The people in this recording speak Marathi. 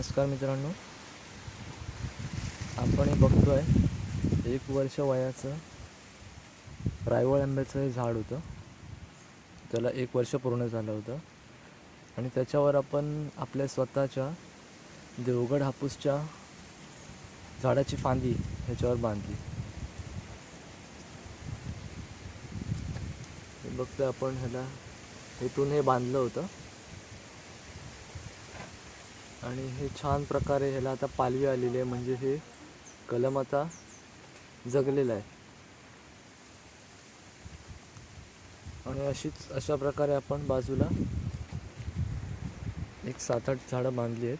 नमस्कार मित्रांनो. आपण हे आहे एक वर्ष वयाचं रायवळ आंब्याचं हे झाड होतं. त्याला एक वर्ष पूर्ण झालं होतं. आणि त्याच्यावर आपण आपल्या स्वतःच्या देवगड हापूसच्या झाडाची फांदी ह्याच्यावर बांधली. बघतोय आपण ह्याला इथून हे बांधलं होतं. आणि हे छान प्रकारे ह्याला आता पालवी आलेली आहे. म्हणजे हे कलम आता जगलेलं आहे. आणि अशीच अशा प्रकारे आपण बाजूला एक सात आठ झाडं बांधली आहेत.